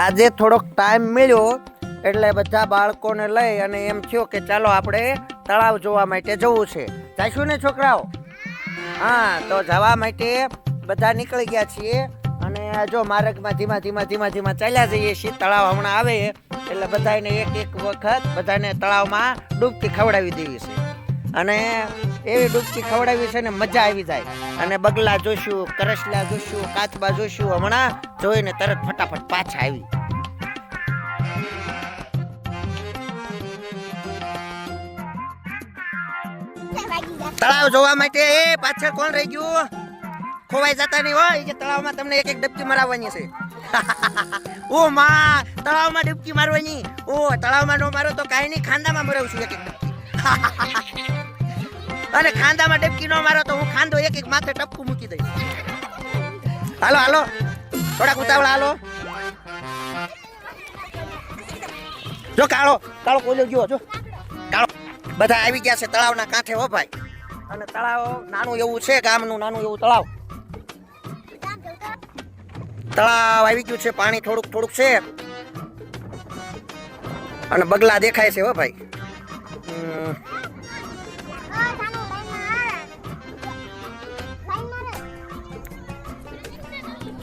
આજે થોડોક ટાઈમ મળ્યો એટલે બધા બાળકોને લઈ અને એમ થયો કે ચાલો આપણે તળાવ જોવા માટે જવું છે. જઈશું ને છોકરાઓ? હા, તો જવા માટે બધા નીકળી ગયા છીએ અને જો માર્ગમાં ધીમા ધીમા ધીમા ધીમા ચાલ્યા જઈએ છીએ. તળાવ હમણાં આવે એટલે બધાને એક એક વખત બધાને તળાવમાં ડૂબકી ખવડાવી દેવી છે. અને એવી ડૂબકી ખવડાવી છે ને મજા આવી જાય. અને બગલા જોશું, કરસલા જોશું, કાચબા જોશું, હમણાં જોઈને તરત ફટાફટ પાછા આવી. તળાવ જોવા માટે, એ પાછળ કોણ રહી ગયું? ખોવાઈ જતા નહીં હોય કે તળાવમાં તમને એક એક ડબકી મરાવવાની છે. ઓ માં, તળાવમાં ડૂબકી મારવાની. ઓ, તળાવમાં નો મારો તો કાંઈ નહીં, ખાંદામાં મરાવું છું એક એક ડબકી. અને ખાંદામાં ડબકી નો મારો તો હું ખાંદો એક એક માથે ટપકું મૂકી દઈશ. હાલો હાલો. થોડાક ઉતાવળા, હાલો. જો, કાળો કાળો કોલ્યો ગયો, જો. કાળો. બધા આવી ગયા છે તળાવના કાંઠે, હો ભાઈ. અને તળાવ નાનું એવું છે, ગામનું નાનું એવું તળાવ. તળાવ આવી ગયું છે, પાણી થોડુંક થોડુંક છે. અને બગલા દેખાય છે, હો ભાઈ.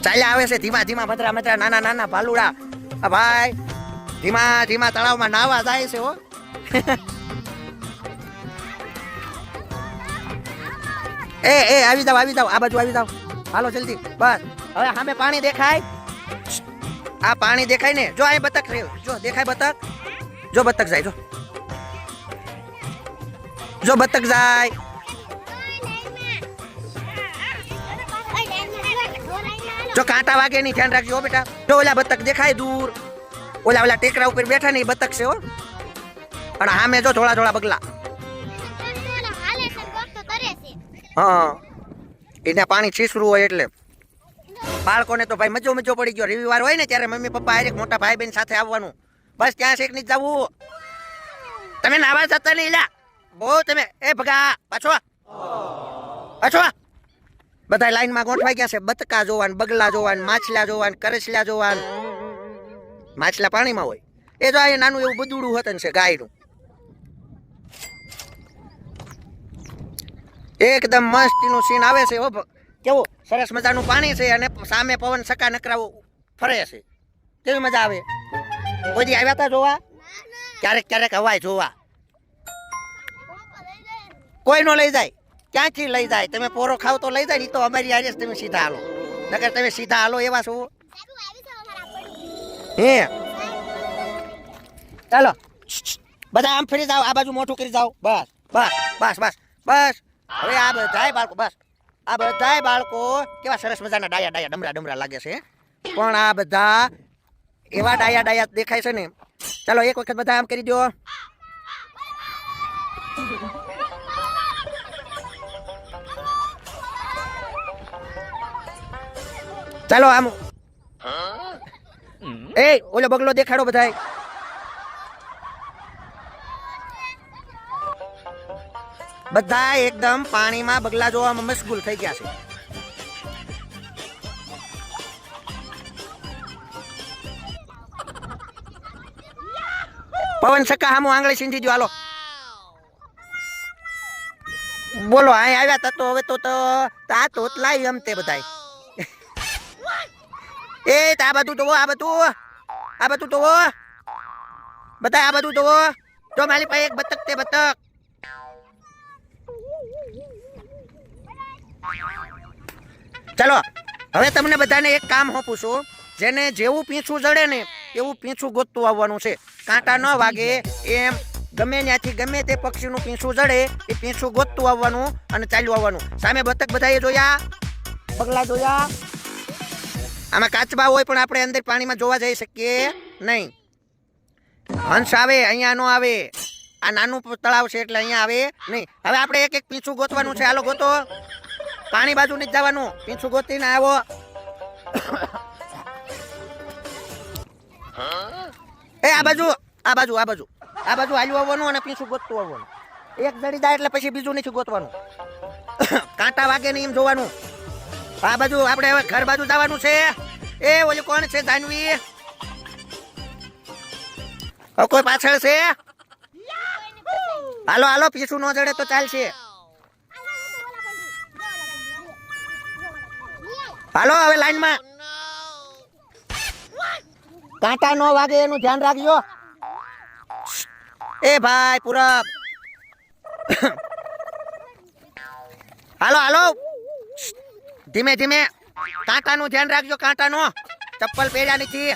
ચાલ્યા આવે છે. ધીમા ધીમા મધરા મત્રા નાના નાના, ભાલુડા. ભાઈ, ધીમા ધીમા તળાવમાં નાવા જાય છે હો. એ એ, આવી જાવ આવી જાવ આ બાજુ આવી જાવ હાલો, જલ્દી. બસ. હવે સામે પાણી દેખાય. આ પાણી દેખાય ને. જો અહીં બતક રહ્યો જો, દેખાય બતક? જો, બતક જાય, જો. જો, બતક જાય. જો કાંટા વાગે નહીં, ધ્યાન રાખજો બેટા. જો ઓલા બતક દેખાય દૂર. ઓલા ઓલા ટેકરા ઉપર બેઠા ને એ બતક છે હો. અને સામે જો થોડા થોડા બગલા. હા. એને પાણી છીસરું હોય એટલે. બાળકોને તો ભાઈ મજો મજો પડી ગયો. રવિવાર હોય ને ત્યારે મમ્મી પપ્પા એક મોટા ભાઈ બહેન સાથે આવવાનું. બસ ત્યાં શેક નહીં જવું. તમે નાવા જતા નહીં લા. બહુ તમે. એ ભગા, પાછો. પાછો. બધા લાઈનમાં ગોઠવાઈ ગયા છે. બતકા જોવાન, બગલા જોવાન, માછલા જોવાન, કરચલા જોવાન. માછલા પાણીમાં હોય. એ જો અહીંયા નાનું એવું બદુડું હતન છે, ગાયનું. એકદમ મસ્તીનું સીન આવે છે, હો કેવું સરસ મજાનું પાણી છે અને સામે પવન સકા નકરાવો ફરે છે. કેવી મજા આવે? કોઈ આવ્યા હતા જોવા? ક્યારેક ક્યારેક હવાય જોવા. કોઈ નો લઈ જાય. ક્યાંથી લઈ જાય? તમે પોરો ખાવ તો લઈ જાય નહીં તો અમારી આજે તમે સીધા હાલો. નકર તમે સીધા હાલો એવા છો. હે? ચાલો. બધા આમ ફરી જાઓ આ બાજુ મોટું કરી જાઓ. બસ બસ બસ બસ બસ. હવે આ બધાય બાળકો બસ. આ બધાય બાળકો કેવા સરસ મજાના ડાયા ડાયા ડમરા ડમરા લાગે છે. પણ આ બધા એવા ડાયા ડાયા દેખાય છે ને. ચાલો એક વખત બધા આમ કરી દો ચાલો આમ. એ ઓલો બગલો દેખાડો બધાય. બધા એકદમ પાણીમાં બગલા જોવામાં મશગુલ થઈ ગયા છે. પવન સક્કા હામું આંગળી સિંધી જો હાલો. બોલો અહીં આવ્યા તા તો હવે તો તો આ લાઈ એમ તે બધાય. એ આ બધું જોવો, આ બધું. આ બધું જોવો. બધા આ બધું તો જો મારી પાસે એક બતક તે બતક. ચાલો, હવે તમને બધાને એક કામ હું પૂછું. જેને જેવું પીંછું જડે ને, એવું પીંછું ગોતતું આવવાનું છે. કાંટા ન વાગે, એમ ગમે ત્યાંથી ગમે તે પક્ષીનું પીંછું જડે, એ પીંછું ગોતતું આવવાનું અને ચાલ્યું આવવાનું. સામે બતક બધાએ જોયા? પગલા જોયા? આમાં કાચબા હોય પણ આપણે અંદર પાણીમાં જોવા જઈ શકીએ નહીં. હંસ આવે, અહીંયા નો આવે. આ નાનું તળાવ છે એટલે અહીંયા આવે નહીં. હવે આપણે એક એક પીંછું ગોતવાનું છે. હાલો ગોતો. પાણી બાજુ નથી જવાનું. પીંછું ગોતીને આવો. એ, આ બાજુ આ બાજુ આ બાજુ. આ બાજુ હાલ્યું આવવાનું અને પીંછું ગોતતું આવવાનું. એક જડી જાય એટલે પછી બીજું નથી ગોતવાનું. કાંટા વાગે નહીં એમ જોવાનું. આ બાજુ આપણે હવે ઘર બાજુ જવાનું છે. એ ઓલી કોણ છે જાનવી? કોઈ પાછળ છે? હાલો હાલો, પીછું ન જડે તો ચાલશે. હાલો, હવે લાઈનમાં. કાંટા નો વાગે એનું ધ્યાન રાખજો. એ ભાઈ પૂરબ. હાલો હાલો. ધીમે ધીમે કાંટાનું ધ્યાન રાખજો, કાંટાનો. ચપ્પલ પહેર્યા નથી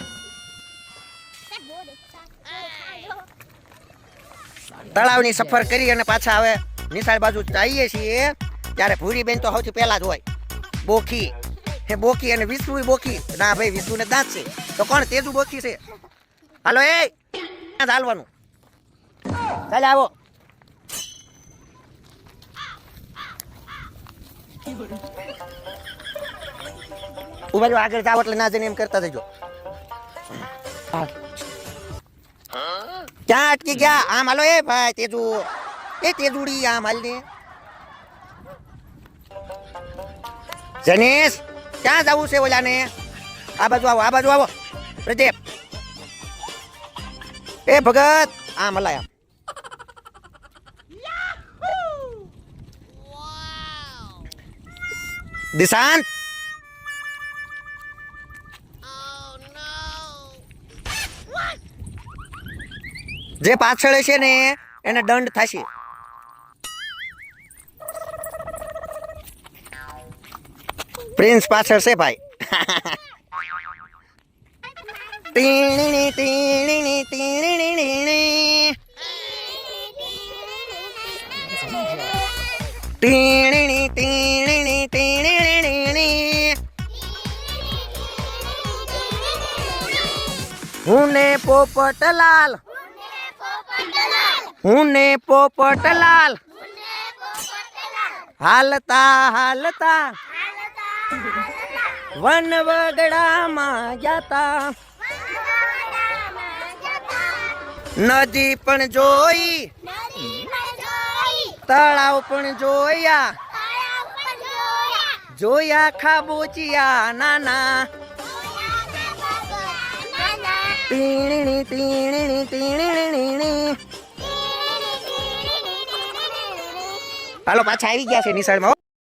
તળાવની સફર કરી અને પાછા હવે નિશાળ બાજુ જઈએ છીએ. ત્યારે ભૂરી બેન તો સૌથી પહેલા જ હોય. બોખી. હે બોકી અને વિષ્ણુ બોકી ના ભાઈ, વિષ્ણુને દાંત છે. તો કોણ? તેજુ બોકી છે. હાલો, એ. હાલવાનું ચાલે, આવો. ઊભા રહ્યો, આગળ જાવ એટલે ના જઈને એમ કરતા જજો. ક્યાં અટકી ગયા? આમ હાલો એ ભાઈ તેજુ એ તેજુડી આમ હાલ ને. જનેશ ક્યાં જવું છે ઓલાને? આ બાજુ આવો આ બાજુ આવો. પ્રદીપ. એ ભગત આમ હલાય આમ. દિશાંત. જે પાછળ છે ને એને દંડ થશે. પ્રિન્સ પાછળ છે ભાઈ. ટીણીણી, તીણીણી ટીણીણીણીણી. ટીણીણી, ટીણી ટીણી હું ને પોપટલાલ હું ને પોપટલાલ હાલતા હાલતા. વન વગડામાં જતા. નદી પણ જોઈ. તળાવ પણ જોયા. જોયા. ખાબોચિયા નાના. ટીણી તીણી હાલો પાછા આવી ગયા છે નિશાળમાં હો.